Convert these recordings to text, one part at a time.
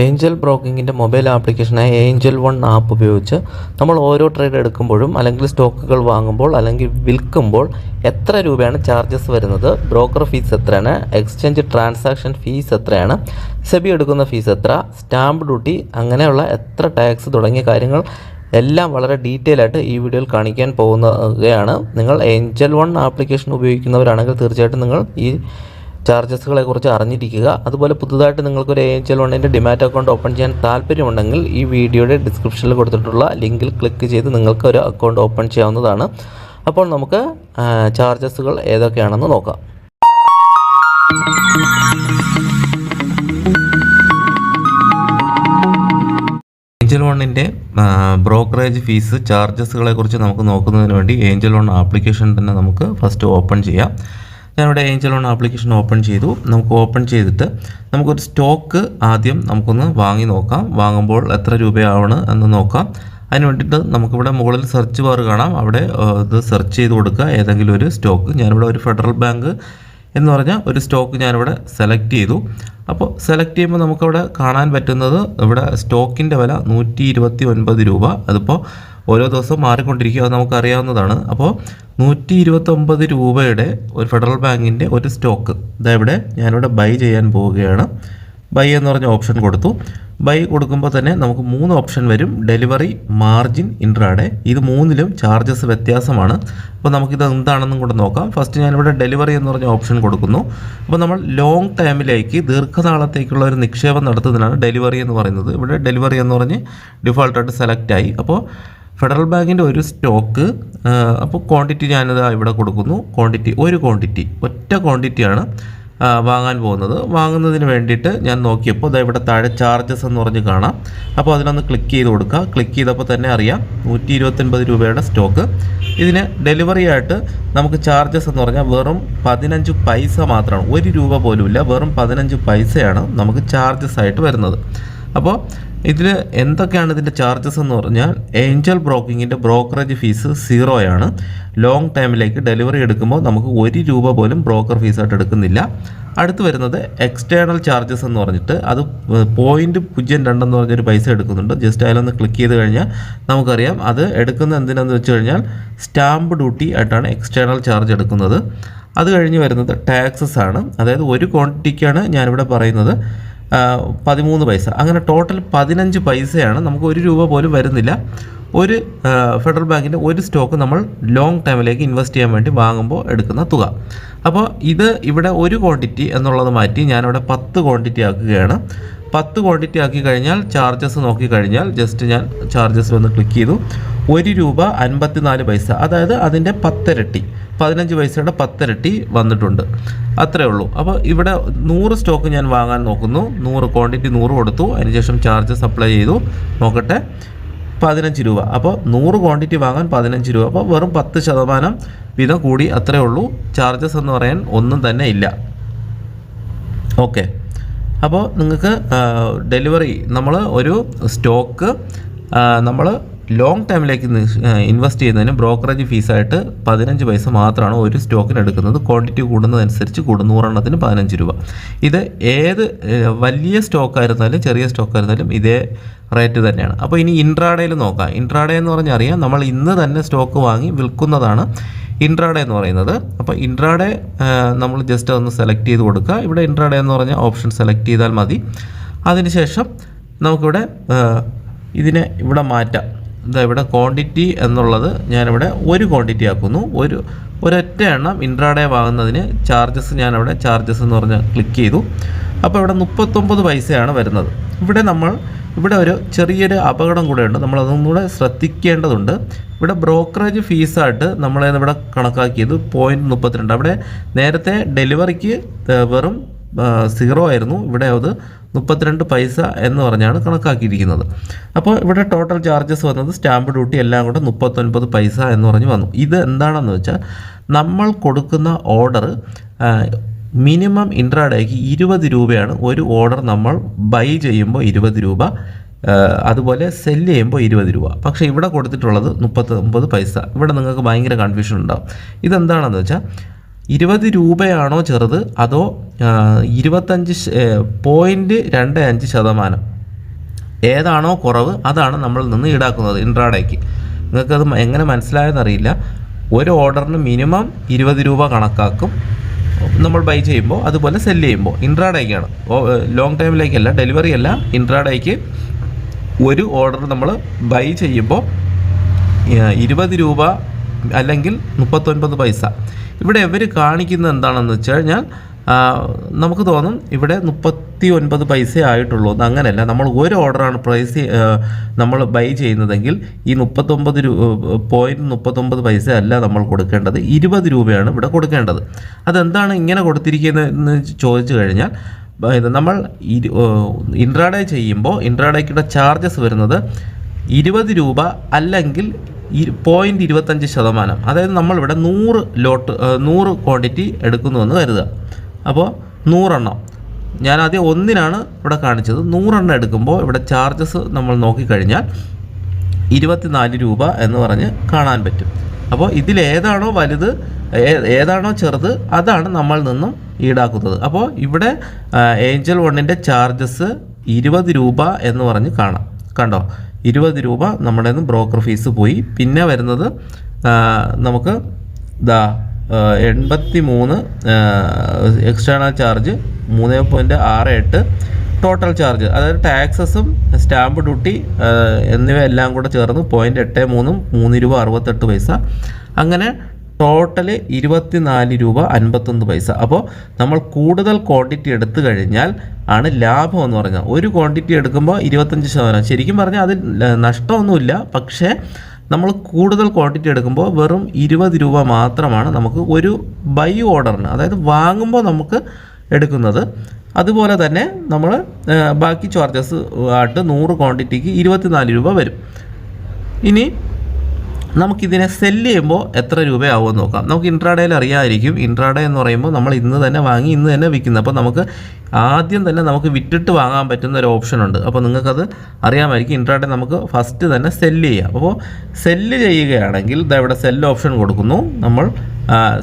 Angel ബ്രോക്കിങ്ങിന്റെ mobile ആപ്ലിക്കേഷനായ Angel one app ഉപയോഗിച്ച് നമ്മൾ ഓരോ ട്രേഡ് എടുക്കുമ്പോഴും അല്ലെങ്കിൽ സ്റ്റോക്കുകൾ വാങ്ങുമ്പോൾ അല്ലെങ്കിൽ വിൽക്കുമ്പോൾ എത്ര രൂപയാണ് ചാർജസ് വരുന്നത്? ബ്രോക്കർ ഫീസ് എത്രയാണ്? എക്സ്ചേഞ്ച് ട്രാൻസാക്ഷൻ ഫീസ് എത്രയാണ്? സെബി എടുക്കുന്ന ഫീസ് എത്ര? സ്റ്റാമ്പ് ഡ്യൂട്ടി അങ്ങനെയുള്ള എത്ര ടാക്സ് തുടങ്ങിയ കാര്യങ്ങൾ എല്ലാം വളരെ ഡീറ്റെയിൽ ആയിട്ട് ഈ വീഡിയോയിൽ കാണിക്കാൻ പോകുന്നതാണ്. നിങ്ങൾ ഏഞ്ചൽ വൺ ആപ്ലിക്കേഷൻ ഉപയോഗിക്കുന്നവരാണെങ്കിൽ തീർച്ചയായിട്ടും നിങ്ങൾ ഈ ചാർജസുകളെ കുറിച്ച് അറിഞ്ഞിരിക്കുക. അതുപോലെ പുതുതായിട്ട് നിങ്ങൾക്കൊരു എ എച്ച് എൽ വണ്ണിന്റെ ഡിമാറ്റ് അക്കൗണ്ട് ഓപ്പൺ ചെയ്യാൻ താല്പര്യമുണ്ടെങ്കിൽ ഈ വീഡിയോയുടെ ഡിസ്ക്രിപ്ഷനിൽ കൊടുത്തിട്ടുള്ള ലിങ്കിൽ ക്ലിക്ക് ചെയ്ത് നിങ്ങൾക്ക് ഒരു അക്കൗണ്ട് ഓപ്പൺ ചെയ്യാവുന്നതാണ്. അപ്പോൾ നമുക്ക് ചാർജസുകൾ ഏതൊക്കെയാണെന്ന് നോക്കാം. ഏഞ്ചൽ വണ്ണിന്റെ ബ്രോക്കറേജ് ഫീസ് ചാർജസുകളെ കുറിച്ച് നമുക്ക് നോക്കുന്നതിന് വേണ്ടി ഏഞ്ചൽ വൺ ആപ്ലിക്കേഷൻ തന്നെ നമുക്ക് ഫസ്റ്റ് ഓപ്പൺ ചെയ്യാം. ഞാനിവിടെ ഏഞ്ചൽ വൺ ആപ്ലിക്കേഷൻ ഓപ്പൺ ചെയ്തു. നമുക്ക് ഓപ്പൺ ചെയ്തിട്ട് നമുക്കൊരു സ്റ്റോക്ക് ആദ്യം നമുക്കൊന്ന് വാങ്ങി നോക്കാം. വാങ്ങുമ്പോൾ എത്ര രൂപയാവണം എന്ന് നോക്കാം. അതിന് വേണ്ടിയിട്ട് നമുക്കിവിടെ മുകളിൽ സെർച്ച് ബാർ കാണാം. അവിടെ ഇത് സെർച്ച് ചെയ്ത് കൊടുക്കുക. ഏതെങ്കിലും ഒരു സ്റ്റോക്ക് ഞാനിവിടെ ഒരു ഫെഡറൽ ബാങ്ക് എന്ന് പറഞ്ഞാൽ ഒരു സ്റ്റോക്ക് ഞാനിവിടെ സെലക്ട് ചെയ്തു. അപ്പോൾ സെലക്ട് ചെയ്യുമ്പോൾ നമുക്കവിടെ കാണാൻ പറ്റുന്നത് ഇവിടെ സ്റ്റോക്കിന്റെ വില നൂറ്റി രൂപ. അതിപ്പോൾ ഓരോ ദിവസവും മാറിക്കൊണ്ടിരിക്കുക അത് നമുക്കറിയാവുന്നതാണ്. അപ്പോൾ നൂറ്റി ഇരുപത്തൊമ്പത് രൂപയുടെ ഒരു ഫെഡറൽ ബാങ്കിന്റെ ഒരു സ്റ്റോക്ക്. ഇതാ ഞാനിവിടെ ബൈ ചെയ്യാൻ പോവുകയാണ്. ബൈ എന്ന് പറഞ്ഞ ഓപ്ഷൻ കൊടുത്തു. ബൈ കൊടുക്കുമ്പോൾ തന്നെ നമുക്ക് മൂന്ന് ഓപ്ഷൻ വരും. Delivery margin intraday. ഇത് മൂന്നിലും ചാർജസ് വ്യത്യാസമാണ്. അപ്പോൾ നമുക്കിത് എന്താണെന്നും കൂടെ നോക്കാം. ഫസ്റ്റ് ഞാനിവിടെ ഡെലിവറി എന്ന് പറഞ്ഞ ഓപ്ഷൻ കൊടുക്കുന്നു. അപ്പോൾ നമ്മൾ ലോങ് ടൈമിലേക്ക് ദീർഘനാളത്തേക്കുള്ള ഒരു നിക്ഷേപം നടത്തുന്നതിനാണ് ഡെലിവറി എന്ന് പറയുന്നത്. ഇവിടെ ഡെലിവറി എന്ന് പറഞ്ഞ് ഡിഫോൾട്ടായിട്ട് സെലക്ട് ആയി. അപ്പോൾ ഫെഡറൽ ബാങ്കിന്റെ ഒരു സ്റ്റോക്ക് അപ്പോൾ ക്വാണ്ടിറ്റി ഞാനിത് ഇവിടെ കൊടുക്കുന്നു. ക്വാണ്ടിറ്റി ഒരു ക്വാണ്ടിറ്റി ഒറ്റ ക്വാണ്ടിറ്റിയാണ് വാങ്ങാൻ പോകുന്നത്. വാങ്ങുന്നതിന് വേണ്ടിയിട്ട് ഞാൻ നോക്കിയപ്പോൾ ഇതാ ഇവിടെ താഴെ ചാർജസ് എന്ന് പറഞ്ഞ് കാണാം. അപ്പോൾ അതിനൊന്ന് ക്ലിക്ക് ചെയ്ത് കൊടുക്കുക ക്ലിക്ക് ചെയ്തപ്പോൾ തന്നെ അറിയാം നൂറ്റി ഇരുപത്തൊൻപത് രൂപയുടെ സ്റ്റോക്ക് ഇതിന് ഡെലിവറി ആയിട്ട് നമുക്ക് ചാർജസ് എന്ന് പറഞ്ഞാൽ വെറും പതിനഞ്ച് പൈസ മാത്രമാണ്. ഒരു രൂപ പോലുമില്ല. വെറും പതിനഞ്ച് പൈസയാണ് നമുക്ക് ചാർജസ് ആയിട്ട് വരുന്നത്. അപ്പോൾ ഇതിൽ എന്തൊക്കെയാണ് ഇതിന്റെ ചാർജസ് എന്ന് പറഞ്ഞാൽ ഏഞ്ചൽ ബ്രോക്കിങ്ങിന്റെ ബ്രോക്കറേജ് ഫീസ് സീറോയാണ് ലോങ് ടൈമിലേക്ക് ഡെലിവറി എടുക്കുമ്പോൾ നമുക്ക് ഒരു രൂപ പോലും ബ്രോക്കർ ഫീസായിട്ട് എടുക്കുന്നില്ല. അടുത്ത് വരുന്നത് എക്സ്റ്റേണൽ ചാർജസ് എന്ന് പറഞ്ഞിട്ട് അത് പോയിന്റ് പൂജ്യം രണ്ടെന്ന് പറഞ്ഞൊരു പൈസ എടുക്കുന്നുണ്ട്. ജസ്റ്റ് അതിലൊന്ന് ക്ലിക്ക് ചെയ്ത് കഴിഞ്ഞാൽ നമുക്കറിയാം അത് എടുക്കുന്ന എന്തിനാന്ന് വെച്ച് കഴിഞ്ഞാൽ സ്റ്റാമ്പ് ഡ്യൂട്ടി ആയിട്ടാണ് എക്സ്റ്റേണൽ ചാർജ് എടുക്കുന്നത്. അത് കഴിഞ്ഞ് വരുന്നത് ടാക്സസ് ആണ്. അതായത് ഒരു ക്വാണ്ടിറ്റിക്കാണ് ഞാനിവിടെ പറയുന്നത്. പതിമൂന്ന് പൈസ. അങ്ങനെ ടോട്ടൽ പതിനഞ്ച് പൈസയാണ് നമുക്ക് ഒരു രൂപ പോലും വരുന്നില്ല. ഒരു ഫെഡറൽ ബാങ്കിന്റെ ഒരു സ്റ്റോക്ക് നമ്മൾ ലോങ് ടൈമിലേക്ക് ഇൻവെസ്റ്റ് ചെയ്യാൻ വേണ്ടി വാങ്ങുമ്പോൾ എടുക്കുന്ന തുക. അപ്പോൾ ഇത് ഇവിടെ ഒരു ക്വാണ്ടിറ്റി എന്നുള്ളത് മാറ്റി ഞാനിവിടെ പത്ത് ക്വാണ്ടിറ്റി ആക്കുകയാണ്. പത്ത് ക്വാണ്ടിറ്റി ആക്കി കഴിഞ്ഞാൽ ചാർജസ് നോക്കി കഴിഞ്ഞാൽ ജസ്റ്റ് ഞാൻ ചാർജസ് വന്ന് ക്ലിക്ക് ചെയ്തു. ഒരു രൂപ അൻപത്തിനാല് പൈസ. അതായത് അതിന്റെ പത്തിരട്ടി. പതിനഞ്ച് പൈസയുടെ പത്തിരട്ടി വന്നിട്ടുണ്ട്. അത്രേ ഉള്ളൂ. അപ്പോൾ ഇവിടെ നൂറ് സ്റ്റോക്ക് ഞാൻ വാങ്ങാൻ നോക്കുന്നു. നൂറ് ക്വാണ്ടിറ്റി നൂറ് കൊടുത്തു. അതിനുശേഷം ചാർജ് സപ്ലൈ ചെയ്തു. നോക്കട്ടെ. പതിനഞ്ച് രൂപ. അപ്പോൾ നൂറ് ക്വാണ്ടിറ്റി വാങ്ങാൻ പതിനഞ്ച് രൂപ. അപ്പോൾ വെറും പത്ത് ശതമാനം വീതം കൂടി അത്രേ ഉള്ളൂ. ചാർജസ് എന്ന് പറയാൻ ഒന്നും തന്നെ ഇല്ല. ഓക്കെ. അപ്പോൾ നിങ്ങൾക്ക് ഡെലിവറി നമ്മൾ ഒരു സ്റ്റോക്ക് നമ്മൾ ലോങ് ടൈമിലേക്ക് ഇൻവെസ്റ്റ് ചെയ്യുന്നതിന് ബ്രോക്കറേജ് ഫീസായിട്ട് പതിനഞ്ച് പൈസ മാത്രമാണ് ഒരു സ്റ്റോക്കിന് എടുക്കുന്നത്. ക്വാണ്ടിറ്റി കൂടുന്നതനുസരിച്ച് കൂടും. നൂറെണ്ണത്തിന് പതിനഞ്ച് രൂപ. ഇത് ഏത് വലിയ സ്റ്റോക്കായിരുന്നാലും ചെറിയ സ്റ്റോക്കായിരുന്നാലും ഇതേ റേറ്റ് തന്നെയാണ്. അപ്പോൾ ഇനി ഇൻട്രാഡേയിൽ നോക്കാം. ഇൻട്രാഡേ എന്ന് പറഞ്ഞാൽ അറിയാം നമ്മൾ ഇന്ന് തന്നെ സ്റ്റോക്ക് വാങ്ങി വിൽക്കുന്നതാണ് ഇൻട്രാഡേ എന്ന് പറയുന്നത്. അപ്പോൾ ഇൻട്രാഡേ നമ്മൾ ജസ്റ്റ് ഒന്ന് സെലക്ട് ചെയ്ത് കൊടുക്കുക. ഇവിടെ ഇൻട്രാഡേ എന്ന് പറഞ്ഞാൽ ഓപ്ഷൻ സെലക്ട് ചെയ്താൽ മതി. അതിനുശേഷം നമുക്കിവിടെ ഇതിനെ ഇവിടെ മാറ്റാം. എന്താ ഇവിടെ ക്വാണ്ടിറ്റി എന്നുള്ളത് ഞാനിവിടെ ഒരു ക്വാണ്ടിറ്റി ആക്കുന്നു. ഒരു ഒരൊറ്റ എണ്ണം ഇൻട്രാഡേ വാങ്ങുന്നതിന് ചാർജസ് ഞാനവിടെ ചാർജസ് എന്ന് പറഞ്ഞ് ക്ലിക്ക് ചെയ്തു. അപ്പോൾ ഇവിടെ മുപ്പത്തൊമ്പത് പൈസയാണ് വരുന്നത്. ഇവിടെ നമ്മൾ ഇവിടെ ഒരു ചെറിയൊരു അപകടം കൂടെ ഉണ്ട്. നമ്മളതും കൂടെ ശ്രദ്ധിക്കേണ്ടതുണ്ട്. ഇവിടെ ബ്രോക്കറേജ് ഫീസായിട്ട് നമ്മൾ ഇവിടെ കണക്കാക്കിയത് പോയിന്റ് മുപ്പത്തിരണ്ട്. അവിടെ നേരത്തെ ഡെലിവറിക്ക് വെറും സീറോ ആയിരുന്നു. ഇവിടെ അത് മുപ്പത്തിരണ്ട് പൈസ എന്ന് പറഞ്ഞാണ് കണക്കാക്കിയിരിക്കുന്നത്. അപ്പോൾ ഇവിടെ ടോട്ടൽ ചാർജസ് വന്നത് സ്റ്റാമ്പ് ഡ്യൂട്ടി എല്ലാം കൂടെ മുപ്പത്തൊൻപത് പൈസ എന്ന് പറഞ്ഞ് വന്നു. ഇത് എന്താണെന്ന് വെച്ചാൽ നമ്മൾ കൊടുക്കുന്ന ഓർഡർ മിനിമം ഇൻട്രാഡേക്ക് ഇരുപത് രൂപയാണ്. ഒരു ഓർഡർ നമ്മൾ ബൈ ചെയ്യുമ്പോൾ ഇരുപത് രൂപ അതുപോലെ സെല്ല് ചെയ്യുമ്പോൾ ഇരുപത് രൂപ. പക്ഷേ ഇവിടെ കൊടുത്തിട്ടുള്ളത് മുപ്പത്തൊമ്പത് പൈസ. ഇവിടെ നിങ്ങൾക്ക് ഭയങ്കര കൺഫ്യൂഷൻ ഉണ്ടാവും. ഇതെന്താണെന്ന് വെച്ചാൽ ഇരുപത് രൂപയാണോ ചെറുത്? അതോ ഇരുപത്തഞ്ച് പോയിന്റ് രണ്ട് അഞ്ച് ശതമാനം? ഏതാണോ കുറവ് അതാണ് നമ്മൾ നിന്ന് ഈടാക്കുന്നത് ഇൻട്രാഡേക്ക്. നിങ്ങൾക്കത് എങ്ങനെ മനസ്സിലായെന്നറിയില്ല. ഒരു ഓർഡറിന് മിനിമം ഇരുപത് രൂപ കണക്കാക്കും. നമ്മൾ ബൈ ചെയ്യുമ്പോൾ അതുപോലെ സെല്ല് ചെയ്യുമ്പോൾ. ഇൻട്രാഡേക്കാണ്. ലോങ് ടൈമിലേക്കല്ല ഡെലിവറി അല്ല. ഇൻട്രാഡേക്ക് ഒരു ഓർഡർ നമ്മൾ ബൈ ചെയ്യുമ്പോൾ ഇരുപത് രൂപ അല്ലെങ്കിൽ മുപ്പത്തൊൻപത് പൈസ. ഇവിടെ ഇവർ കാണിക്കുന്നത് എന്താണെന്ന് വെച്ച് കഴിഞ്ഞാൽ നമുക്ക് തോന്നും ഇവിടെ മുപ്പത്തി ഒൻപത് പൈസ ആയിട്ടുള്ളൂ അങ്ങനെയല്ല. നമ്മൾ ഒരു ഓർഡറാണ് പ്രൈസ് നമ്മൾ ബൈ ചെയ്യുന്നതെങ്കിൽ ഈ മുപ്പത്തൊമ്പത് രൂ പോയിന്റ് മുപ്പത്തൊമ്പത് പൈസ അല്ല നമ്മൾ കൊടുക്കേണ്ടത്. ഇരുപത് രൂപയാണ് ഇവിടെ കൊടുക്കേണ്ടത്. അതെന്താണ് ഇങ്ങനെ കൊടുത്തിരിക്കുന്നതെന്ന് ചോദിച്ചു കഴിഞ്ഞാൽ നമ്മൾ ഇൻട്രാഡേ ചെയ്യുമ്പോൾ ഇൻട്രാഡേക്കുള്ള ചാർജസ് വരുന്നത് ഇരുപത് രൂപ അല്ലെങ്കിൽ പോയിന്റ് ഇരുപത്തഞ്ച് ശതമാനം. അതായത് നമ്മളിവിടെ നൂറ് ലോട്ട് നൂറ് ക്വാണ്ടിറ്റി എടുക്കുന്നുവെന്ന് കരുതുക. അപ്പോൾ നൂറെണ്ണം. ഞാൻ ആദ്യം ഒന്നിനാണ് ഇവിടെ കാണിച്ചത്. നൂറെണ്ണം എടുക്കുമ്പോൾ ഇവിടെ ചാർജസ് നമ്മൾ നോക്കിക്കഴിഞ്ഞാൽ ഇരുപത്തിനാല് രൂപ എന്ന് പറഞ്ഞ് കാണാൻ പറ്റും. അപ്പോൾ ഇതിലേതാണോ വലുത് ഏതാണോ ചെറുത് അതാണ് നമ്മൾ നിന്നും ഈടാക്കുന്നത്. അപ്പോൾ ഇവിടെ ഏഞ്ചൽ വണ്ണിന്റെ ചാർജസ് ഇരുപത് രൂപ എന്ന് പറഞ്ഞ് കാണാം. കണ്ടോ? ഇരുപത് രൂപ നമ്മുടെ ബ്രോക്കർ ഫീസ് പോയി. പിന്നെ വരുന്നത് നമുക്ക് ദാ എൺപത്തി മൂന്ന് എക്സ്റ്റേണൽ ചാർജ് മൂന്ന് പോയിന്റ് ആറ് എട്ട് ടോട്ടൽ ചാർജ് അതായത് ടാക്സസും സ്റ്റാമ്പ് ഡ്യൂട്ടി എന്നിവ എല്ലാം കൂടെ ചേർന്ന് പോയിന്റ് എട്ട് മൂന്നും മൂന്ന് രൂപ അറുപത്തെട്ട് പൈസ. അങ്ങനെ ടോട്ടൽ ഇരുപത്തിനാല് രൂപ അൻപത്തൊന്ന് പൈസ. അപ്പോൾ നമ്മൾ കൂടുതൽ ക്വാണ്ടിറ്റി എടുത്തു കഴിഞ്ഞാൽ ആണ് ലാഭം എന്ന് പറഞ്ഞാൽ ഒരു ക്വാണ്ടിറ്റി എടുക്കുമ്പോൾ ഇരുപത്തഞ്ച് ശതമാനം. ശരിക്കും പറഞ്ഞാൽ അതിൽ നഷ്ടമൊന്നുമില്ല. പക്ഷേ നമ്മൾ കൂടുതൽ ക്വാണ്ടിറ്റി എടുക്കുമ്പോൾ വെറും ഇരുപത് രൂപ മാത്രമാണ് നമുക്ക് ഒരു ബൈ ഓർഡറിന് അതായത് വാങ്ങുമ്പോൾ നമുക്ക് എടുക്കുന്നത്. അതുപോലെ തന്നെ നമ്മൾ ബാക്കി ചാർജസ് ആയിട്ട് നൂറ് ക്വാണ്ടിറ്റിക്ക് ഇരുപത്തിനാല് രൂപ വരും. ഇനി നമുക്കിതിനെ സെല്ല് ചെയ്യുമ്പോൾ എത്ര രൂപയാവുമെന്ന് നോക്കാം. നമുക്ക് ഇൻട്രാഡേയിൽ അറിയാമായിരിക്കും ഇൻട്രാഡേ എന്ന് പറയുമ്പോൾ നമ്മൾ ഇന്ന് തന്നെ വാങ്ങി ഇന്ന് തന്നെ വിൽക്കുന്നത് അപ്പോൾ നമുക്ക് ആദ്യം തന്നെ നമുക്ക് വിറ്റിട്ട് വാങ്ങാൻ പറ്റുന്ന ഒരു ഓപ്ഷൻ ഉണ്ട്. അപ്പോൾ നിങ്ങൾക്കത് അറിയാമായിരിക്കും. ഇൻട്രാഡേ നമുക്ക് ഫസ്റ്റ് തന്നെ സെല്ല് ചെയ്യാം. അപ്പോൾ സെല്ല് ചെയ്യുകയാണെങ്കിൽ ഇവിടെ സെല്ല് ഓപ്ഷൻ കൊടുക്കുന്നു. നമ്മൾ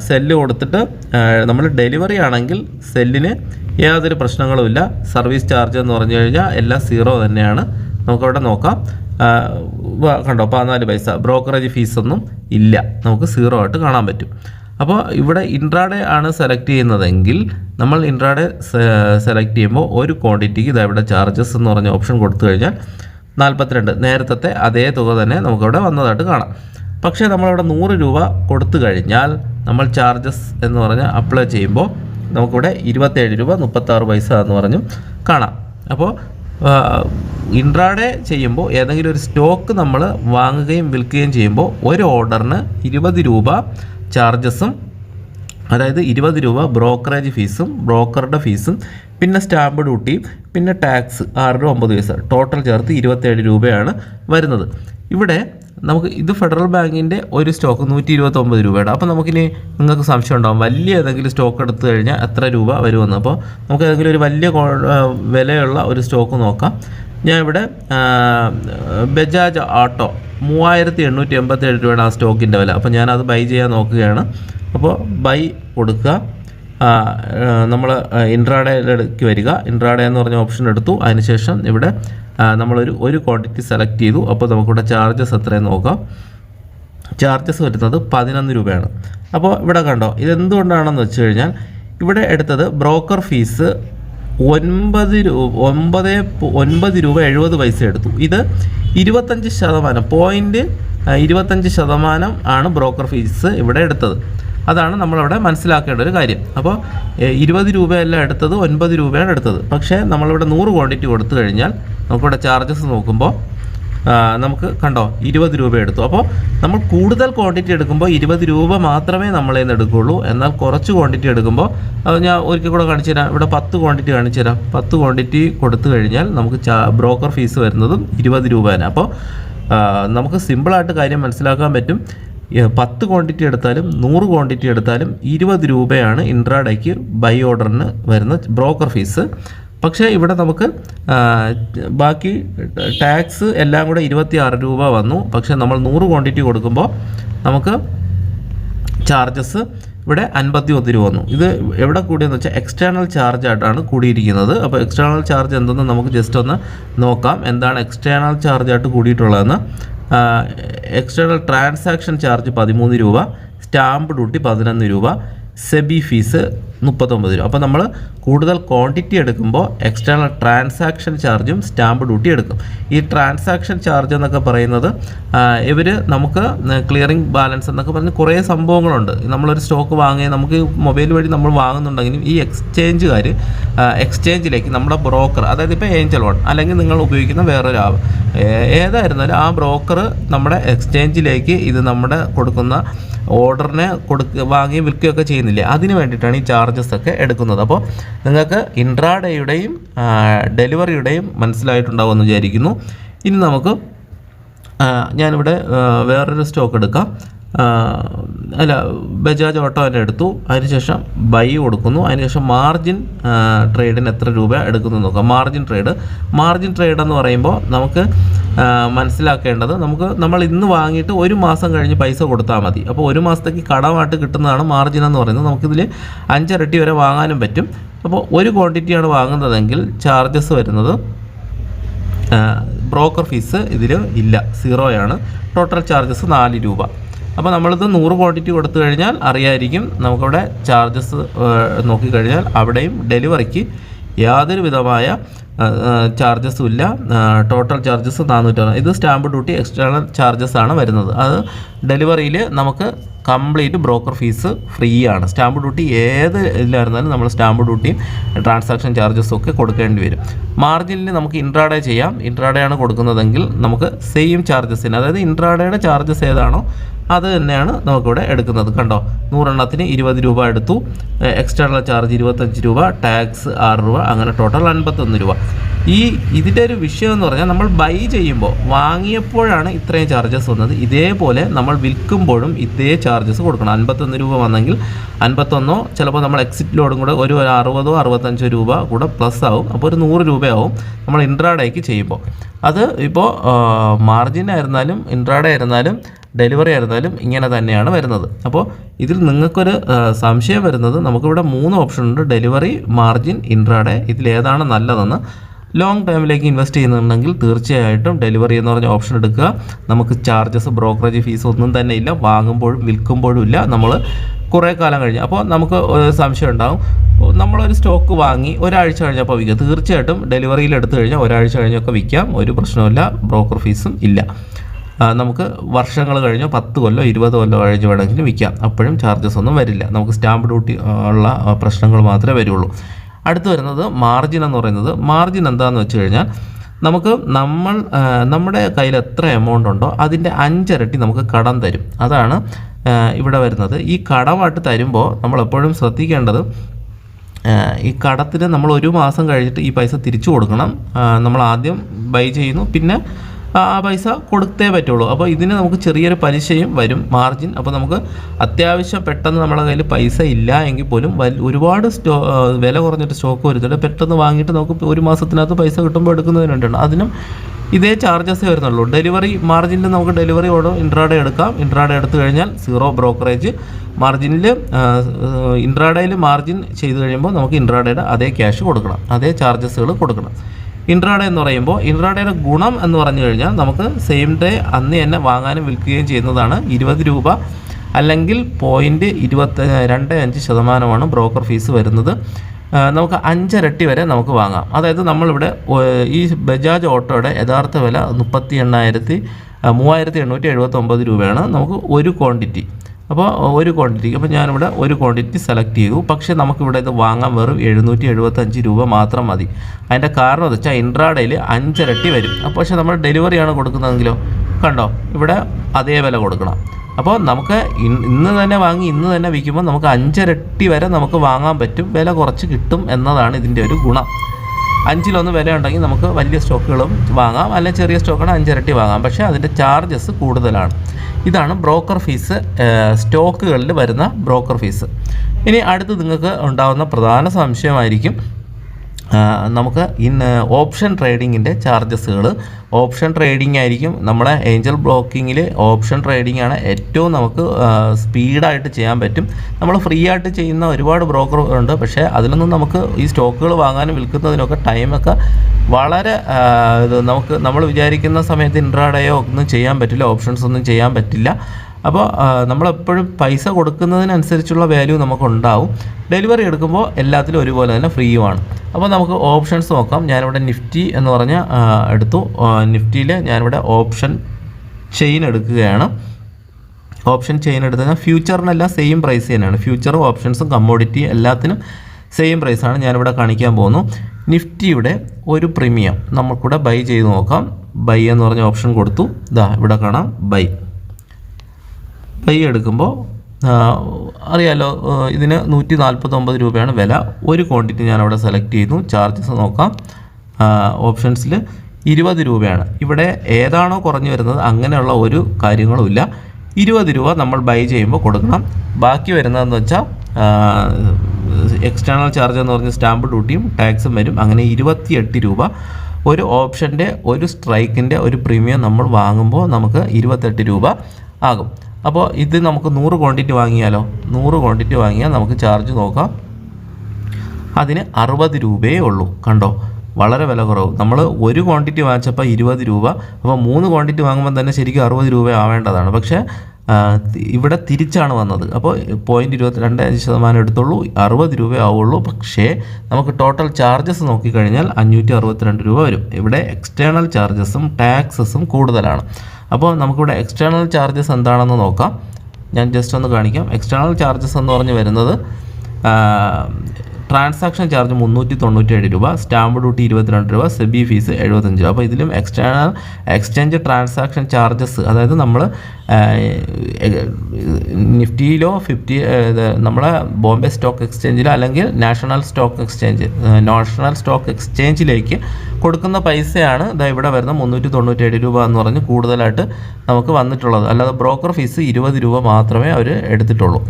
സെല്ല് കൊടുത്തിട്ട് നമ്മൾ ഡെലിവറി ആണെങ്കിൽ സെല്ലിന് യാതൊരു പ്രശ്നങ്ങളുമില്ല സർവീസ് ചാർജ് എന്ന് പറഞ്ഞു കഴിഞ്ഞാൽ എല്ലാം സീറോ തന്നെയാണ്. നമുക്കവിടെ നോക്കാം. കണ്ടോ പതിനാല് പൈസ. ബ്രോക്കറേജ് ഫീസൊന്നും ഇല്ല. നമുക്ക് സീറോ ആയിട്ട് കാണാൻ പറ്റും. അപ്പോൾ ഇവിടെ ഇൻട്രാഡേ ആണ് സെലക്ട് ചെയ്യുന്നതെങ്കിൽ നമ്മൾ ഇൻട്രാഡേ സെലക്ട് ചെയ്യുമ്പോൾ ഒരു ക്വാണ്ടിറ്റിക്ക് ഇതാ ഇവിടെ ചാർജസ് എന്ന് പറഞ്ഞ ഓപ്ഷൻ കൊടുത്തു കഴിഞ്ഞാൽ നാൽപ്പത്തിരണ്ട് നേരത്തെ അതേ തുക തന്നെ നമുക്കവിടെ വന്നതായിട്ട് കാണാം. പക്ഷേ നമ്മളിവിടെ നൂറ് രൂപ കൊടുത്തു കഴിഞ്ഞാൽ നമ്മൾ ചാർജസ് എന്ന് പറഞ്ഞാൽ അപ്ലൈ ചെയ്യുമ്പോൾ നമുക്കിവിടെ ഇരുപത്തേഴ് രൂപ മുപ്പത്താറ് പൈസ എന്ന് പറഞ്ഞു കാണാം. അപ്പോൾ ഇൻട്രാഡേ ചെയ്യുമ്പോൾ ഏതെങ്കിലും ഒരു സ്റ്റോക്ക് നമ്മൾ വാങ്ങുകയും വിൽക്കുകയും ചെയ്യുമ്പോൾ ഒരു ഓർഡറിന് ഇരുപത് രൂപ ചാർജസും അതായത് ഇരുപത് രൂപ ബ്രോക്കറേജ് ഫീസും ബ്രോക്കറുടെ ഫീസും പിന്നെ സ്റ്റാമ്പ് ഡ്യൂട്ടിയും പിന്നെ ടാക്സ് ആറ് രൂപ ഒമ്പത് പൈസ ടോട്ടൽ ചേർത്ത് ഇരുപത്തേഴ് രൂപയാണ് വരുന്നത്. ഇവിടെ നമുക്ക് ഇത് ഫെഡറൽ ബാങ്കിന്റെ ഒരു സ്റ്റോക്ക് നൂറ്റി ഇരുപത്തൊമ്പത് രൂപയുടെ. അപ്പോൾ നമുക്കിനി നിങ്ങൾക്ക് സംശയം ഉണ്ടാകും വലിയ ഏതെങ്കിലും സ്റ്റോക്ക് എടുത്തു കഴിഞ്ഞാൽ എത്ര രൂപ വരുമെന്ന് അപ്പോൾ നമുക്ക് ഏതെങ്കിലും ഒരു വലിയ വിലയുള്ള ഒരു സ്റ്റോക്ക് നോക്കാം. ഞാൻ ഇവിടെ ബജാജ് ഓട്ടോ മൂവായിരത്തി എണ്ണൂറ്റി എൺപത്തി ഏഴ് രൂപയാണ് ആ സ്റ്റോക്കിന്റെ വില. അപ്പോൾ ഞാനത് ബൈ ചെയ്യാൻ നോക്കുകയാണ്. അപ്പോൾ ബൈ കൊടുക്കുക. നമ്മൾ ഇൻട്രാഡേയിലേക്ക് വരിക. ഇൻട്രാഡേ എന്ന് പറഞ്ഞ ഓപ്ഷൻ എടുത്തു. അതിനുശേഷം ഇവിടെ നമ്മളൊരു ഒരു ക്വാണ്ടിറ്റി സെലക്ട് ചെയ്തു. അപ്പോൾ നമുക്കിവിടെ ചാർജസ് എത്രയും നോക്കാം. ചാർജസ് വരുന്നത് പതിനൊന്ന് രൂപയാണ്. അപ്പോൾ ഇവിടെ കണ്ടോ ഇതെന്തുകൊണ്ടാണെന്ന് വെച്ച് കഴിഞ്ഞാൽ ഇവിടെ എടുത്തത് ബ്രോക്കർ ഫീസ് ഒൻപത് രൂപ ഒൻപത് ഒൻപത് രൂപ എഴുപത് പൈസ എടുത്തു. ഇത് ഇരുപത്തഞ്ച് ശതമാനം പോയിന്റ് ഇരുപത്തഞ്ച് ശതമാനം ആണ് ബ്രോക്കർ ഫീസ് ഇവിടെ എടുത്തത്. അതാണ് നമ്മളവിടെ മനസ്സിലാക്കേണ്ട ഒരു കാര്യം. അപ്പോൾ ഇരുപത് രൂപയല്ല എടുത്തത് ഒൻപത് രൂപയാണ് എടുത്തത്. പക്ഷേ നമ്മളിവിടെ നൂറ് ക്വാണ്ടിറ്റി കൊടുത്തു കഴിഞ്ഞാൽ നമുക്കിവിടെ ചാർജസ് നോക്കുമ്പോൾ നമുക്ക് കണ്ടോ ഇരുപത് രൂപ എടുത്തു. അപ്പോൾ നമ്മൾ കൂടുതൽ ക്വാണ്ടിറ്റി എടുക്കുമ്പോൾ ഇരുപത് രൂപ മാത്രമേ നമ്മളെ നിന്ന് എടുക്കുകയുള്ളൂ. എന്നാൽ കുറച്ച് ക്വാണ്ടിറ്റി എടുക്കുമ്പോൾ ഞാൻ ഒരിക്കൽ കൂടെ കാണിച്ചു തരാം. ഇവിടെ പത്ത് ക്വാണ്ടിറ്റി കാണിച്ചു തരാം. പത്ത് ക്വാണ്ടിറ്റി കൊടുത്തു കഴിഞ്ഞാൽ നമുക്ക് ബ്രോക്കർ ഫീസ് വരുന്നതും ഇരുപത് രൂപയാണ് അപ്പോൾ നമുക്ക് സിമ്പിളായിട്ട് കാര്യം മനസ്സിലാക്കാൻ പറ്റും. പത്ത് ക്വാണ്ടിറ്റി എടുത്താലും നൂറ് ക്വാണ്ടിറ്റി എടുത്താലും ഇരുപത് രൂപയാണ് ഇൻട്രാഡേക്ക് ബൈ ഓർഡറിന് വരുന്ന ബ്രോക്കർ ഫീസ് പക്ഷേ ഇവിടെ നമുക്ക് ബാക്കി ടാക്സ് എല്ലാം കൂടെ ഇരുപത്തി ആറ് രൂപ വന്നു. പക്ഷേ നമ്മൾ നൂറ് ക്വാണ്ടിറ്റി കൊടുക്കുമ്പോൾ നമുക്ക് ചാർജസ് ഇവിടെ അൻപത്തി ഒന്ന് രൂപ വന്നു. ഇത് എവിടെ കൂടിയെന്ന് വെച്ചാൽ എക്സ്റ്റേണൽ ചാർജ് ആയിട്ടാണ് കൂടിയിരിക്കുന്നത്. അപ്പോൾ എക്സ്റ്റേണൽ ചാർജ് എന്തെന്ന് നമുക്ക് ജസ്റ്റ് ഒന്ന് നോക്കാം. എന്താണ് എക്സ്റ്റേണൽ ചാർജ് ആയിട്ട് കൂടിയിട്ടുള്ളതെന്ന്. എക്സ്റ്റേണൽ ട്രാൻസാക്ഷൻ ചാർജ് പതിമൂന്ന് രൂപ സ്റ്റാമ്പ് ഡ്യൂട്ടി പതിനൊന്ന് രൂപ സെബി ഫീസ് മുപ്പത്തൊമ്പത് രൂപ. അപ്പോൾ നമ്മൾ കൂടുതൽ ക്വാണ്ടിറ്റി എടുക്കുമ്പോൾ എക്സ്റ്റേണൽ ട്രാൻസാക്ഷൻ ചാർജും സ്റ്റാമ്പ് ഡ്യൂട്ടി എടുക്കും. ഈ ട്രാൻസാക്ഷൻ ചാർജ് എന്നൊക്കെ പറയുന്നത് ഇവർ നമുക്ക് ക്ലിയറിംഗ് ബാലൻസ് എന്നൊക്കെ പറഞ്ഞ് കുറേ സംഭവങ്ങളുണ്ട്. നമ്മളൊരു സ്റ്റോക്ക് വാങ്ങി നമുക്ക് മൊബൈൽ വഴി നമ്മൾ വാങ്ങുന്നുണ്ടെങ്കിലും ഈ എക്സ്ചേഞ്ചുകാർ എക്സ്ചേഞ്ചിലേക്ക് നമ്മുടെ ബ്രോക്കർ അതായത് ഇപ്പോൾ ഏഞ്ചൽ വൺ അല്ലെങ്കിൽ നിങ്ങൾ ഉപയോഗിക്കുന്ന വേറൊരു ആവ് ഏതായിരുന്നാലും ആ ബ്രോക്കർ നമ്മുടെ എക്സ്ചേഞ്ചിലേക്ക് ഇത് നമ്മുടെ കൊടുക്കുന്ന ഓർഡറിനെ കൊടുക്കുക വാങ്ങി വിൽക്കുകയൊക്കെ ചെയ്യുന്നില്ലേ? അതിന് വേണ്ടിയിട്ടാണ് ഈ ചാർജസ് ഒക്കെ എടുക്കുന്നത്. അപ്പോൾ നിങ്ങൾക്ക് ഇൻട്രാഡേയുടെയും ഡെലിവറിയുടെയും മനസ്സിലായിട്ടുണ്ടാവുമെന്ന് വിചാരിക്കുന്നു. ഇനി നമുക്ക് ഞാനിവിടെ വേറൊരു സ്റ്റോക്ക് എടുക്കാം. അല്ല ബജാജ് ഓട്ടോ തന്നെ എടുത്തു. അതിനുശേഷം ബൈ കൊടുക്കുന്നു. അതിനുശേഷം മാർജിൻ ട്രേഡിന് എത്ര രൂപ എടുക്കുന്നു നോക്കാം. മാർജിൻ ട്രേഡ് മാർജിൻ ട്രേഡ് എന്ന് പറയുമ്പോൾ നമുക്ക് മനസ്സിലാക്കേണ്ടത് നമുക്ക് നമ്മൾ ഇന്ന് വാങ്ങിയിട്ട് ഒരു മാസം കഴിഞ്ഞ് പൈസ കൊടുത്താൽ മതി. അപ്പോൾ ഒരു മാസത്തേക്ക് കടമായിട്ട് കിട്ടുന്നതാണ് മാർജിൻ എന്ന് പറയുന്നത്. നമുക്കിതിൽ അഞ്ചരട്ടി വരെ വാങ്ങാനും പറ്റും. അപ്പോൾ ഒരു ക്വാണ്ടിറ്റിയാണ് വാങ്ങുന്നതെങ്കിൽ ചാർജസ് വരുന്നത് ബ്രോക്കർ ഫീസ് ഇതിൽ ഇല്ല. സീറോയാണ് ടോട്ടൽ ചാർജസ് നാല് രൂപ. അപ്പോൾ നമ്മളിത് നൂറ് ക്വാണ്ടിറ്റി കൊടുത്തു കഴിഞ്ഞാൽ അറിയായിരിക്കും നമുക്കവിടെ ചാർജസ് നോക്കിക്കഴിഞ്ഞാൽ അവിടെയും ഡെലിവറിക്ക് യാതൊരു വിധമായ ചാർജസും ഇല്ല. ടോട്ടൽ ചാർജസ് നാനൂറ്റാണ് ഇത് സ്റ്റാമ്പ് ഡ്യൂട്ടി എക്സ്റ്റേണൽ ചാർജസ് ആണ് വരുന്നത്. അത് ഡെലിവറിയിൽ നമുക്ക് കംപ്ലീറ്റ് ബ്രോക്കർ ഫീസ് ഫ്രീ ആണ്. സ്റ്റാമ്പ് ഡ്യൂട്ടി ഏത് ഇതിലായിരുന്നാലും നമ്മൾ സ്റ്റാമ്പ് ഡ്യൂട്ടിയും ട്രാൻസാക്ഷൻ ചാർജസും ഒക്കെ കൊടുക്കേണ്ടി വരും. മാർജിനിൽ നമുക്ക് ഇൻട്രാഡേ ചെയ്യാം. ഇൻട്രാഡേ ആണ് കൊടുക്കുന്നതെങ്കിൽ നമുക്ക് സെയിം ചാർജസ് ചാർജസിന് അതായത് ഇൻട്രാഡേയുടെ ചാർജസ് ഏതാണോ അത് തന്നെയാണ് നമുക്കിവിടെ എടുക്കുന്നത്. കണ്ടോ? നൂറെണ്ണത്തിന് ഇരുപത് രൂപ എടുത്തു. എക്സ്റ്റേണൽ ചാർജ് ഇരുപത്തഞ്ച് രൂപ ടാക്സ് ആറ് രൂപ അങ്ങനെ ടോട്ടൽ അൻപത്തൊന്ന് രൂപ. ഈ ഇതിന്റെ ഒരു വിഷയം എന്ന് പറഞ്ഞാൽ നമ്മൾ ബൈ ചെയ്യുമ്പോൾ വാങ്ങിയപ്പോഴാണ് ഇത്രയും ചാർജസ് വന്നത്. ഇതേപോലെ നമ്മൾ വിൽക്കുമ്പോഴും ഇതേ ചാർജസ് കൊടുക്കണം. അൻപത്തൊന്ന് രൂപ വന്നെങ്കിൽ അൻപത്തൊന്നോ ചിലപ്പോൾ നമ്മൾ എക്സിറ്റ് ലോഡും കൂടെ ഒരു അറുപതോ അറുപത്തഞ്ചോ രൂപ കൂടെ പ്ലസ് ആവും. അപ്പോൾ ഒരു നൂറ് രൂപയാവും നമ്മൾ ഇൻട്രാഡേക്ക് ചെയ്യുമ്പോൾ. അത് ഇപ്പോൾ മാർജിൻ ആയിരുന്നാലും ഇൻട്രാഡേ ആയിരുന്നാലും ഡെലിവറി ആയിരുന്നാലും ഇങ്ങനെ തന്നെയാണ് വരുന്നത്. അപ്പോൾ ഇതിൽ നിങ്ങൾക്കൊരു സംശയം വരുന്നത് നമുക്കിവിടെ മൂന്ന് ഓപ്ഷൻ ഉണ്ട്. ഡെലിവറി മാർജിൻ ഇൻട്രാഡേ ഇതിലേതാണ് നല്ലതെന്ന് ലോങ് ടൈമിലേക്ക് ഇൻവെസ്റ്റ് ചെയ്യുന്നുണ്ടെങ്കിൽ തീർച്ചയായിട്ടും ഡെലിവറി എന്ന് പറഞ്ഞ ഓപ്ഷൻ എടുക്കുക. നമുക്ക് ചാർജസ് ബ്രോക്കറേജ് ഫീസ് ഒന്നും തന്നെ ഇല്ല. വാങ്ങുമ്പോഴും വിൽക്കുമ്പോഴും ഇല്ല. നമ്മൾ കുറേ കാലം കഴിഞ്ഞ്. അപ്പോൾ നമുക്ക് സംശയം ഉണ്ടാകും നമ്മളൊരു സ്റ്റോക്ക് വാങ്ങി ഒരാഴ്ച കഴിഞ്ഞപ്പോൾ വിൽക്കുക. തീർച്ചയായിട്ടും ഡെലിവറിയിൽ എടുത്തു കഴിഞ്ഞാൽ ഒരാഴ്ച കഴിഞ്ഞൊക്കെ വിൽക്കാം. ഒരു പ്രശ്നവുമില്ല. ബ്രോക്കർ ഫീസും ഇല്ല. നമുക്ക് വർഷങ്ങൾ കഴിഞ്ഞോ പത്ത് കൊല്ലോ ഇരുപത് കൊല്ലോ കഴിഞ്ഞ് വേണമെങ്കിൽ വിൽക്കാം. അപ്പോഴും ചാർജസ് ഒന്നും വരില്ല. നമുക്ക് സ്റ്റാമ്പ് ഡ്യൂട്ടി ഉള്ള പ്രശ്നങ്ങൾ മാത്രമേ വരുള്ളൂ. അടുത്ത് വരുന്നത് മാർജിൻ എന്ന് പറയുന്നത്. മാർജിൻ എന്താണെന്ന് വെച്ച് കഴിഞ്ഞാൽ നമുക്ക് നമ്മൾ നമ്മുടെ കയ്യിൽ എത്ര എമൗണ്ട് ഉണ്ടോ അതിന്റെ അഞ്ചിരട്ടി നമുക്ക് കടം തരും. അതാണ് ഇവിടെ വരുന്നത്. ഈ കടമായിട്ട് തരുമ്പോൾ നമ്മൾ എപ്പോഴും ശ്രദ്ധിക്കേണ്ടത് ഈ കടത്തിന് നമ്മൾ ഒരു മാസം കഴിഞ്ഞിട്ട് ഈ പൈസ തിരിച്ചു കൊടുക്കണം. നമ്മൾ ആദ്യം ബൈ ചെയ്യുന്നു. പിന്നെ ആ പൈസ കൊടുത്തേ പറ്റുള്ളൂ. അപ്പോൾ ഇതിന് നമുക്ക് ചെറിയൊരു പലിശയും വരും മാർജിൻ അപ്പോൾ നമുക്ക് അത്യാവശ്യം പെട്ടെന്ന് നമ്മുടെ കയ്യിൽ പൈസ ഇല്ല എങ്കിൽ പോലും ഒരുപാട് സ്റ്റോ വില കുറഞ്ഞിട്ട് സ്റ്റോക്ക് വരുന്നുണ്ട്. പെട്ടെന്ന് വാങ്ങിയിട്ട് നമുക്ക് ഒരു മാസത്തിനകത്ത് പൈസ കിട്ടുമ്പോൾ എടുക്കുന്നതിന് വേണ്ടിയാണ് അതിനും ഇതേ ചാർജസേ വരുന്നുള്ളൂ. ഡെലിവറി മാർജിനിൽ നമുക്ക് ഡെലിവറി ഓർഡർ ഇൻട്രാഡേ എടുക്കാം. ഇൻട്രാഡേ എടുത്തു കഴിഞ്ഞാൽ സീറോ ബ്രോക്കറേജ് മാർജിനിൽ ഇൻട്രാഡേയിൽ മാർജിൻ ചെയ്ത് കഴിയുമ്പോൾ നമുക്ക് ഇൻട്രാഡേയുടെ അതേ ക്യാഷ് കൊടുക്കണം. അതേ ചാർജസുകൾ കൊടുക്കണം. ഇൻട്രാഡേ എന്ന് പറയുമ്പോൾ ഇൻട്രാഡേയുടെ ഗുണം എന്ന് പറഞ്ഞു കഴിഞ്ഞാൽ നമുക്ക് സെയിം ഡേ അന്ന് തന്നെ വാങ്ങാനും വിൽക്കുകയും ചെയ്യുന്നതാണ് ഇരുപത് രൂപ. അല്ലെങ്കിൽ പോയിന്റ് ഇരുപത്തി രണ്ട് അഞ്ച് ശതമാനമാണ് ബ്രോക്കർ ഫീസ് വരുന്നത്. നമുക്ക് അഞ്ചരട്ടി വരെ നമുക്ക് വാങ്ങാം. അതായത് നമ്മളിവിടെ ഈ ബജാജ് ഓട്ടോയുടെ യഥാർത്ഥ വില മുപ്പത്തി എണ്ണായിരത്തി മൂവായിരത്തി എണ്ണൂറ്റി എഴുപത്തൊമ്പത് രൂപയാണ്. നമുക്ക് ഒരു ക്വാണ്ടിറ്റി അപ്പോൾ ഒരു ക്വാണ്ടിറ്റി അപ്പോൾ ഞാനിവിടെ ഒരു ക്വാണ്ടിറ്റി സെലക്ട് ചെയ്തു. പക്ഷേ നമുക്കിവിടെ ഇത് വാങ്ങാൻ വെറും എഴുന്നൂറ്റി എഴുപത്തഞ്ച് രൂപ മാത്രം മതി. അതിന്റെ കാരണം എന്ന് വെച്ചാൽ ഇൻട്രാഡേയിൽ അഞ്ചിരട്ടി വരും. അപ്പോൾ പക്ഷേ നമ്മൾ ഡെലിവറിയാണ് കൊടുക്കുന്നതെങ്കിലോ? കണ്ടോ? ഇവിടെ അതേ വില കൊടുക്കണം. അപ്പോൾ നമുക്ക് ഇന്ന് തന്നെ വാങ്ങി ഇന്ന് തന്നെ വിൽക്കുമ്പോൾ നമുക്ക് അഞ്ചിരട്ടി വരെ നമുക്ക് വാങ്ങാൻ പറ്റും. വില കുറച്ച് കിട്ടും എന്നതാണ് ഇതിന്റെ ഒരു ഗുണം. അഞ്ചിലൊന്ന് വില ഉണ്ടെങ്കിൽ നമുക്ക് വലിയ സ്റ്റോക്കുകളും വാങ്ങാം. അല്ലെങ്കിൽ ചെറിയ സ്റ്റോക്കാണ് അഞ്ചിരട്ടി വാങ്ങാം. പക്ഷേ അതിന്റെ ചാർജസ് കൂടുതലാണ്. ഇതാണ് ബ്രോക്കർ ഫീസ് സ്റ്റോക്കുകളിൽ വരുന്ന ബ്രോക്കർ ഫീസ്. ഇനി അടുത്ത് നിങ്ങൾക്ക് ഉണ്ടാകുന്ന പ്രധാന സംശയമായിരിക്കും. നമുക്ക് ഇൻ ഓപ്ഷൻ ട്രേഡിങ്ങിന്റെ ചാർജസുകൾ. ഓപ്ഷൻ ട്രേഡിംഗ് ആയിരിക്കും. നമ്മുടെ ഏഞ്ചൽ ബ്ലോക്കിങ്ങിൽ ഓപ്ഷൻ ട്രേഡിംഗ് ആണ് ഏറ്റവും നമുക്ക് സ്പീഡായിട്ട് ചെയ്യാൻ പറ്റും. നമ്മൾ ഫ്രീ ആയിട്ട് ചെയ്യുന്ന ഒരുപാട് ബ്രോക്കർ ഉണ്ട്. പക്ഷേ അതിലൊന്നും നമുക്ക് ഈ സ്റ്റോക്കുകൾ വാങ്ങാനും വിൽക്കുന്നതിനൊക്കെ ടൈമൊക്കെ വളരെ നമുക്ക് നമ്മൾ വിചാരിക്കുന്ന സമയത്ത് ഇൻട്രാഡേയോ ഒന്നും ചെയ്യാൻ പറ്റില്ല. ഓപ്ഷൻസ് ഒന്നും ചെയ്യാൻ പറ്റില്ല. അപ്പോൾ നമ്മളെപ്പോഴും പൈസ കൊടുക്കുന്നതിനനുസരിച്ചുള്ള വാല്യൂ നമുക്ക് ഉണ്ടാവും ഡെലിവറി എടുക്കുമ്പോൾ എല്ലാത്തിലും ഒരുപോലെ തന്നെ ഫ്രീയുമാണ് അപ്പോൾ നമുക്ക് ഓപ്ഷൻസ് നോക്കാം. ഞാനിവിടെ നിഫ്റ്റി എന്ന് പറഞ്ഞ എടുത്തു. നിഫ്റ്റിയിൽ ഞാനിവിടെ ഓപ്ഷൻ ചെയിൻ എടുക്കുകയാണ്. ഓപ്ഷൻ ചെയിൻ എടുത്ത് കഴിഞ്ഞാൽ ഫ്യൂച്ചറിനെല്ലാം സെയിം പ്രൈസ് തന്നെയാണ്. ഫ്യൂച്ചറും ഓപ്ഷൻസും കമ്മോഡിറ്റി എല്ലാത്തിനും സെയിം പ്രൈസാണ് ഞാനിവിടെ കാണിക്കാൻ പോകുന്നു. നിഫ്റ്റിയുടെ ഒരു പ്രീമിയം നമുക്കിവിടെ ബൈ ചെയ്ത് നോക്കാം. ബൈ എന്ന് പറഞ്ഞ ഓപ്ഷൻ കൊടുത്തു. ഇതാ ഇവിടെ കാണാം. ബൈ ബൈ എടുക്കുമ്പോൾ അറിയാലോ ഇതിന് നൂറ്റി നാൽപ്പത്തൊമ്പത് രൂപയാണ് വില. ഒരു ക്വാണ്ടിറ്റി ഞാൻ അവിടെ സെലക്ട് ചെയ്യുന്നു ചാർജസ് നോക്കാം ഓപ്ഷൻസിൽ ഇരുപത് രൂപയാണ്. ഇവിടെ ഏതാണോ കുറഞ്ഞു വരുന്നത് അങ്ങനെയുള്ള ഒരു കാര്യങ്ങളുമില്ല ഇരുപത് രൂപ നമ്മൾ ബൈ ചെയ്യുമ്പോൾ കൊടുക്കണം. ബാക്കി വരുന്നതെന്ന് വെച്ചാൽ എക്സ്റ്റേണൽ ചാർജ് എന്ന് പറഞ്ഞ സ്റ്റാമ്പ് ഡ്യൂട്ടിയും ടാക്സും വരും. അങ്ങനെ ഇരുപത്തിയെട്ട് രൂപ ഒരു ഓപ്ഷന്റെ ഒരു സ്ട്രൈക്കിന്റെ ഒരു പ്രീമിയം നമ്മൾ വാങ്ങുമ്പോൾ നമുക്ക് ഇരുപത്തെട്ട് രൂപ ആകും. അപ്പോൾ ഇത് നമുക്ക് നൂറ് ക്വാണ്ടിറ്റി വാങ്ങിയാലോ? നൂറ് ക്വാണ്ടിറ്റി വാങ്ങിയാൽ നമുക്ക് ചാർജ് നോക്കാം. അതിന് അറുപത് രൂപയേ ഉള്ളൂ. കണ്ടോ? വളരെ വില കുറവ്. നമ്മൾ ഒരു ക്വാണ്ടിറ്റി വാങ്ങിച്ചപ്പോൾ ഇരുപത് രൂപ. അപ്പോൾ മൂന്ന് ക്വാണ്ടിറ്റി വാങ്ങുമ്പോൾ തന്നെ ശരിക്കും അറുപത് രൂപ ആവേണ്ടതാണ്. പക്ഷേ ഇവിടെ തിരിച്ചാണ് വന്നത്. അപ്പോൾ പോയിന്റ് ഇരുപത്തിരണ്ട് അഞ്ച് ശതമാനം എടുത്തുള്ളൂ. അറുപത് രൂപ ആവുള്ളൂ. പക്ഷേ നമുക്ക് ടോട്ടൽ ചാർജസ് നോക്കിക്കഴിഞ്ഞാൽ അഞ്ഞൂറ്റി അറുപത്തിരണ്ട് രൂപ വരും. ഇവിടെ എക്സ്റ്റേണൽ ചാർജസും ടാക്സസും കൂടുതലാണ്. അപ്പോൾ നമുക്കിവിടെ എക്സ്റ്റേണൽ ചാർജസ് എന്താണെന്ന് നോക്കാം. ഞാൻ ജസ്റ്റ് ഒന്ന് കാണിക്കാം. എക്സ്റ്റേണൽ ചാർജസ് എന്ന് പറഞ്ഞ് വരുന്നത് ട്രാൻസാക്ഷൻ ചാർജ് മുന്നൂറ്റി തൊണ്ണൂറ്റേഴ് രൂപ സ്റ്റാമ്പ് ഡ്യൂട്ടി ഇരുപത്തിരണ്ട് രൂപ സെബി ഫീസ് എഴുപത്തഞ്ച് രൂപ. അപ്പോൾ ഇതിലും എക്സ്റ്റേണൽ എക്സ്ചേഞ്ച് ട്രാൻസാക്ഷൻ ചാർജസ് അതായത് നമ്മൾ നിഫ്റ്റിയിലോ ഫിഫ്റ്റി നമ്മളെ ബോംബെ സ്റ്റോക്ക് എക്സ്ചേഞ്ചിലോ അല്ലെങ്കിൽ national stock exchange national stock എക്സ്ചേഞ്ചിലേക്ക് കൊടുക്കുന്ന പൈസയാണ് ഇതാ ഇവിടെ വരുന്ന മുന്നൂറ്റി തൊണ്ണൂറ്റേഴ് രൂപ എന്ന് പറഞ്ഞ് കൂടുതലായിട്ട് നമുക്ക് വന്നിട്ടുള്ളത്. അല്ലാതെ ബ്രോക്കർ ഫീസ് ഇരുപത് രൂപ മാത്രമേ അവർ എടുത്തിട്ടുള്ളൂ.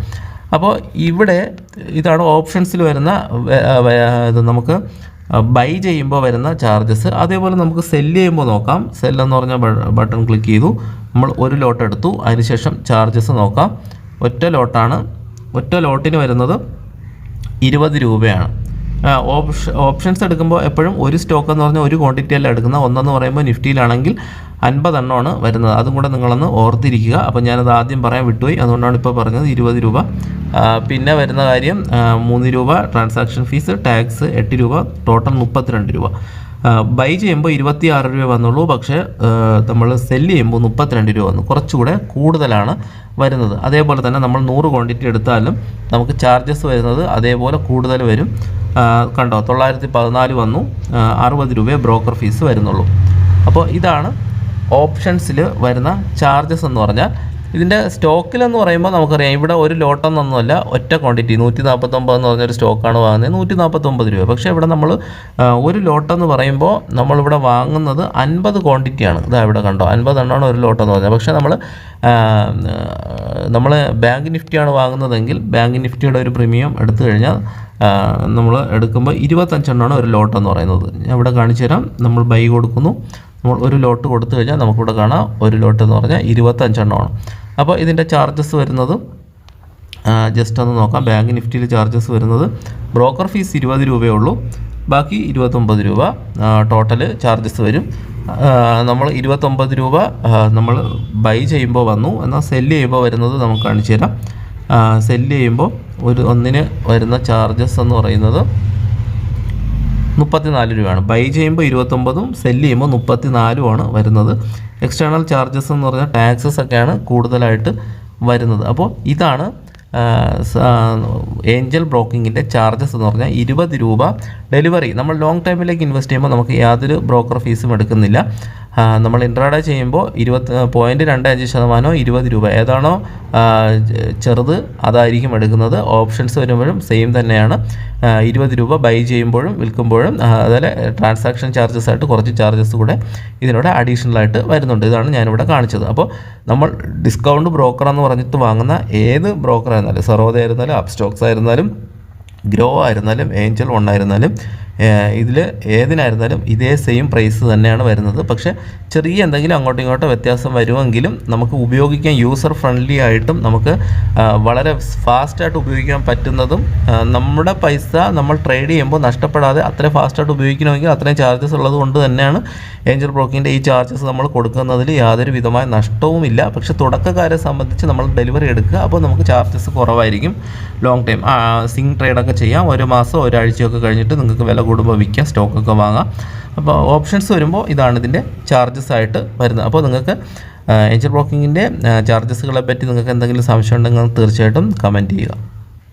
അപ്പോൾ ഇവിടെ ഇതാണ് ഓപ്ഷൻസിൽ വരുന്ന ഇത് നമുക്ക് ബൈ ചെയ്യുമ്പോൾ വരുന്ന ചാർജസ്. അതേപോലെ നമുക്ക് സെല്ല് ചെയ്യുമ്പോൾ നോക്കാം. സെൽ എന്ന് പറഞ്ഞ ബട്ടൺ ക്ലിക്ക് ചെയ്തു. നമ്മൾ ഒരു ലോട്ട് എടുത്തു. അതിനുശേഷം ചാർജസ് നോക്കാം. ഒറ്റ ലോട്ടാണ്. ഒറ്റ ലോട്ടിന് വരുന്നത് ഇരുപത് രൂപയാണ്. ഓപ്ഷ ഓപ്ഷൻസ് എടുക്കുമ്പോൾ എപ്പോഴും ഒരു സ്റ്റോക്ക് എന്ന് പറഞ്ഞാൽ ഒരു ക്വാണ്ടിറ്റി അല്ല എടുക്കുന്ന ഒന്നെന്ന് പറയുമ്പോൾ നിഫ്റ്റിയിലാണെങ്കിൽ അൻപതെണ്ണമാണ് വരുന്നത്. അതും കൂടെ നിങ്ങളൊന്ന് ഓർത്തിരിക്കുക. അപ്പോൾ ഞാനത് ആദ്യം പറയാൻ വിട്ടുപോയി. അതുകൊണ്ടാണ് ഇപ്പോൾ പറഞ്ഞത് ഇരുപത് രൂപ. പിന്നെ വരുന്ന കാര്യം മൂന്ന് രൂപ ട്രാൻസാക്ഷൻ ഫീസ് ടാക്സ് എട്ട് രൂപ ടോട്ടൽ മുപ്പത്തിരണ്ട് രൂപ. ബൈ ചെയ്യുമ്പോൾ ഇരുപത്തി ആറ് രൂപ വന്നുള്ളൂ. പക്ഷേ നമ്മൾ സെല്ല് ചെയ്യുമ്പോൾ മുപ്പത്തിരണ്ട് രൂപ വന്നു. കുറച്ചുകൂടെ കൂടുതലാണ് വരുന്നത്. അതേപോലെ തന്നെ നമ്മൾ നൂറ് ക്വാണ്ടിറ്റി എടുത്താലും നമുക്ക് ചാർജസ് വരുന്നത് അതേപോലെ കൂടുതൽ വരും. കണ്ടോ തൊള്ളായിരത്തി പതിനാല് വന്നു. അറുപത് രൂപയെ ബ്രോക്കർ ഫീസ് വരുന്നുള്ളൂ. അപ്പോൾ ഇതാണ് ഓപ്ഷൻസിൽ വരുന്ന ചാർജസ് എന്ന് പറഞ്ഞാൽ ഇതിന്റെ സ്റ്റോക്കിലെന്ന് പറയുമ്പോൾ നമുക്കറിയാം ഇവിടെ ഒരു ലോട്ടെന്നൊന്നുമല്ല ഒറ്റ ക്വാണ്ടിറ്റി നൂറ്റി നാൽപ്പത്തൊമ്പത് എന്ന് പറഞ്ഞൊരു സ്റ്റോക്കാണ് വാങ്ങുന്നത് നൂറ്റി നാൽപ്പത്തൊമ്പത് രൂപ. പക്ഷേ ഇവിടെ നമ്മൾ ഒരു ലോട്ടെന്ന് പറയുമ്പോൾ നമ്മളിവിടെ വാങ്ങുന്നത് അൻപത് ക്വാണ്ടിറ്റിയാണ് ഇതാ ഇവിടെ കണ്ടോ അൻപത് എണ്ണമാണ് ഒരു ലോട്ടെന്ന് പറഞ്ഞത്. പക്ഷേ നമ്മൾ നമ്മൾ ബാങ്ക് നിഫ്റ്റിയാണ് വാങ്ങുന്നതെങ്കിൽ ബാങ്ക് നിഫ്റ്റിയുടെ ഒരു പ്രീമിയം എടുത്തു കഴിഞ്ഞാൽ നമ്മൾ എടുക്കുമ്പോൾ ഇരുപത്തഞ്ചെണ്ണമാണ് ഒരു ലോട്ടെന്ന് പറയുന്നത്. ഞാൻ ഇവിടെ കാണിച്ചു തരാം നമ്മൾ ബൈ കൊടുക്കുന്നു. നമ്മൾ ഒരു ലോട്ട് കൊടുത്തു കഴിഞ്ഞാൽ നമുക്കിവിടെ കാണാം ഒരു ലോട്ട് എന്ന് പറഞ്ഞാൽ ഇരുപത്തഞ്ചെണ്ണമാണ്. അപ്പോൾ ഇതിന്റെ ചാർജസ് വരുന്നത് ജസ്റ്റ് ഒന്ന് നോക്കാം. ബാങ്ക് നിഫ്റ്റിയിൽ ചാർജസ് വരുന്നത് ബ്രോക്കർ ഫീസ് ഇരുപത് രൂപയേ ഉള്ളൂ. ബാക്കി ഇരുപത്തൊമ്പത് രൂപ ടോട്ടൽ ചാർജസ് വരും. നമ്മൾ ഇരുപത്തൊമ്പത് രൂപ നമ്മൾ ബൈ ചെയ്യുമ്പോൾ വന്നു. എന്നാൽ സെല്ല് ചെയ്യുമ്പോൾ വരുന്നത് നമുക്ക് കാണിച്ചു തരാം. സെല്ല് ചെയ്യുമ്പോൾ ഒരു ഒന്നിന് വരുന്ന ചാർജസ് എന്ന് പറയുന്നത് മുപ്പത്തിനാല് രൂപയാണ്. ബൈ ചെയ്യുമ്പോൾ ഇരുപത്തൊമ്പതും സെല്ല് ചെയ്യുമ്പോൾ മുപ്പത്തിനാലുമാണ് വരുന്നത്. എക്സ്റ്റേണൽ ചാർജസ് എന്ന് പറഞ്ഞാൽ ടാക്സസ് ഒക്കെയാണ് കൂടുതലായിട്ട് വരുന്നത്. അപ്പോൾ ഇതാണ് ഏഞ്ചൽ ബ്രോക്കിങ്ങിന്റെ ചാർജസ് എന്ന് പറഞ്ഞാൽ ഇരുപത് രൂപ ഡെലിവറി നമ്മൾ ലോങ് ടൈമിലേക്ക് ഇൻവെസ്റ്റ് ചെയ്യുമ്പോൾ നമുക്ക് യാതൊരു ബ്രോക്കർ ഫീസും എടുക്കുന്നില്ല. നമ്മൾ ഇൻട്രാഡേ ചെയ്യുമ്പോൾ ഇരുപത്തി പോയിന്റ് രണ്ട് അഞ്ച് ശതമാനമോ ഇരുപത് രൂപ ഏതാണോ ചെറുത് അതായിരിക്കും എടുക്കുന്നത്. ഓപ്ഷൻസ് വരുമ്പോഴും സെയിം തന്നെയാണ്. ഇരുപത് രൂപ ബൈ ചെയ്യുമ്പോഴും വിൽക്കുമ്പോഴും അതായത് ട്രാൻസാക്ഷൻ ചാർജസ് ആയിട്ട് കുറച്ച് ചാർജസ് കൂടെ ഇതിനോട് അഡീഷണൽ ആയിട്ട് വരുന്നുണ്ട്. ഇതാണ് ഞാനിവിടെ കാണിച്ചത്. അപ്പോൾ നമ്മൾ ഡിസ്കൗണ്ട് ബ്രോക്കർ എന്ന് പറഞ്ഞിട്ട് വാങ്ങുന്ന ഏത് ബ്രോക്കർ ആയിരുന്നാലും സർവോദയ ആയിരുന്നാലും അപ്സ്റ്റോക്സ് ആയിരുന്നാലും ഗ്രോ ആയിരുന്നാലും ഏഞ്ചൽ വൺ ആയിരുന്നാലും ഇതിൽ ഏതിനായിരുന്നാലും ഇതേ സെയിം പ്രൈസ് തന്നെയാണ് വരുന്നത്. പക്ഷേ ചെറിയ എന്തെങ്കിലും അങ്ങോട്ടും ഇങ്ങോട്ടോ വ്യത്യാസം വരുമെങ്കിലും നമുക്ക് ഉപയോഗിക്കാൻ യൂസർ ഫ്രണ്ട്ലി ആയിട്ടും നമുക്ക് വളരെ ഫാസ്റ്റായിട്ട് ഉപയോഗിക്കാൻ പറ്റുന്നതും നമ്മുടെ പൈസ നമ്മൾ ട്രേഡ് ചെയ്യുമ്പോൾ നഷ്ടപ്പെടാതെ അത്രയും ഫാസ്റ്റായിട്ട് ഉപയോഗിക്കണമെങ്കിൽ അത്രയും ചാർജസ് ഉള്ളത് കൊണ്ട് തന്നെയാണ് ഏഞ്ചൽ ബ്രോക്കിന്റെ ഈ ചാർജസ് നമ്മൾ കൊടുക്കുന്നതിൽ യാതൊരു വിധമായ നഷ്ടവുമില്ല പക്ഷേ തുടക്കക്കാരെ സംബന്ധിച്ച് നമ്മൾ ഡെലിവറി എടുക്കുക. അപ്പോൾ നമുക്ക് ചാർജസ് കുറവായിരിക്കും ലോങ് ടൈം സിങ് ട്രേഡൊക്കെ ചെയ്യാം. ഒരു മാസം ഒരാഴ്ചയൊക്കെ കഴിഞ്ഞിട്ട് നിങ്ങൾക്ക് വില കൂടുമ്പോൾ വിൽക്കാം സ്റ്റോക്കൊക്കെ വാങ്ങാം. അപ്പോൾ ഓപ്ഷൻസ് വരുമ്പോൾ ഇതാണ് ഇതിന്റെ ചാർജസ് ആയിട്ട് വരുന്നത്. അപ്പോൾ നിങ്ങൾക്ക് ഏഞ്ചൽ ബ്രോക്കിങ്ങിന്റെ ചാർജസുകളെ പറ്റി നിങ്ങൾക്ക് എന്തെങ്കിലും സംശയം ഉണ്ടെങ്കിൽ തീർച്ചയായിട്ടും കമന്റ് ചെയ്യുക.